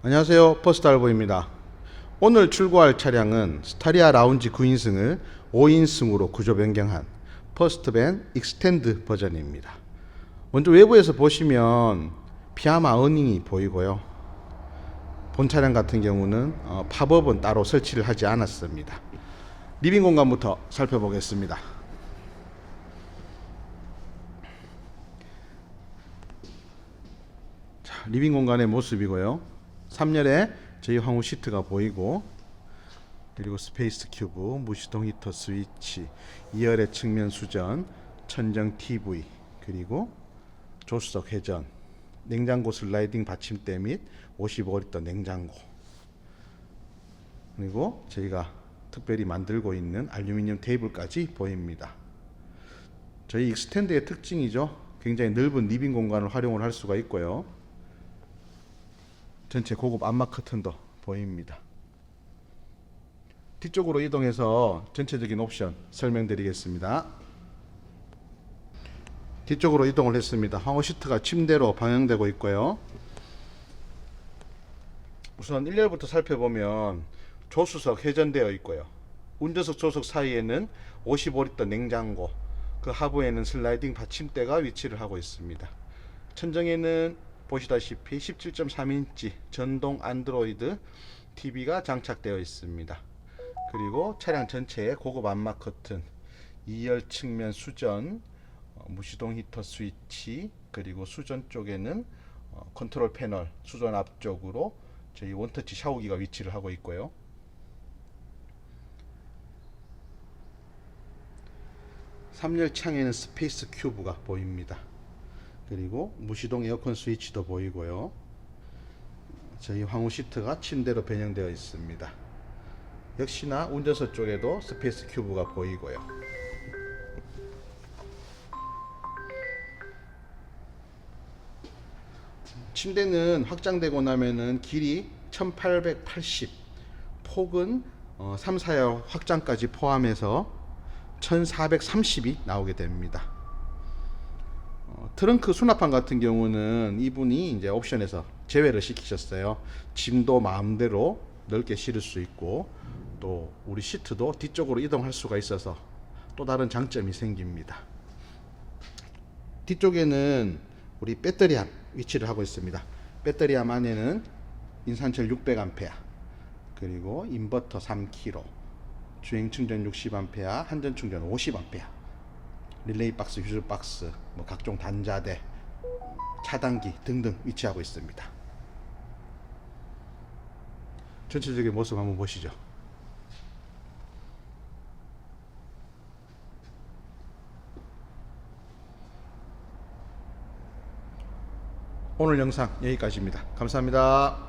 안녕하세요. 퍼스트알보입니다. 오늘 출고할 차량은 스타리아 라운지 9인승을 5인승으로 구조 변경한 퍼스트밴 익스텐드 버전입니다. 먼저 외부에서 보시면 피아마 어닝이 보이고요. 본 차량 같은 경우는 어, 팝업은 따로 설치를 하지 않았습니다. 리빙 공간부터 살펴보겠습니다. 자, 리빙 공간의 모습이고요. 3열에 저희 황후 시트가 보이고 그리고 스페이스 큐브, 무시동 히터 스위치, 2열의 측면 수전, 천정 TV 그리고 조수석 회전, 냉장고 슬라이딩 받침대 및 55리터 냉장고 그리고 저희가 특별히 만들고 있는 알루미늄 테이블까지 보입니다. 저희 익스텐드의 특징이죠. 굉장히 넓은 리빙 공간을 활용을 할 수가 있고요. 전체 고급 안마 커튼도 보입니다. 뒤쪽으로 이동해서 전체적인 옵션 설명드리겠습니다. 뒤쪽으로 이동을 했습니다. 황호 시트가 침대로 방향되고 있고요. 우선 1열부터 살펴보면 조수석 회전되어 있고요. 운전석 조석 사이에는 55리터 냉장고, 그 하부에는 슬라이딩 받침대가 위치를 하고 있습니다. 천정에는 보시다시피 17.3인치 전동 안드로이드 TV가 장착되어 있습니다. 그리고 차량 전체에 고급 안마 커튼, 2열 측면 수전, 어, 무시동 히터 스위치, 그리고 수전 쪽에는 어, 컨트롤 패널, 수전 앞쪽으로 저희 원터치 샤워기가 위치를 하고 있고요. 삼열 창에는 스페이스 큐브가 보입니다. 그리고 무시동 에어컨 스위치도 보이고요. 저희 황후 시트가 침대로 변형되어 있습니다. 역시나 운전석 쪽에도 스페이스 큐브가 보이고요. 침대는 확장되고 나면은 길이 1880, 폭은 어, 3, 4열 확장까지 포함해서 1430이 나오게 됩니다. 어, 트렁크 수납판 같은 경우는 이분이 이제 옵션에서 제외를 시키셨어요. 짐도 마음대로 넓게 실을 수 있고 또 우리 시트도 뒤쪽으로 이동할 수가 있어서 또 다른 장점이 생깁니다. 뒤쪽에는 우리 배터리함 위치를 하고 있습니다. 배터리함 안에는 인산철 600A 그리고 인버터 3kg 주행 충전 60A 한전 충전 50A 릴레이 박스, 휴즈 박스, 뭐 각종 단자대, 차단기 등등 위치하고 있습니다. 전체적인 모습 한번 보시죠. 오늘 영상 여기까지입니다. 감사합니다.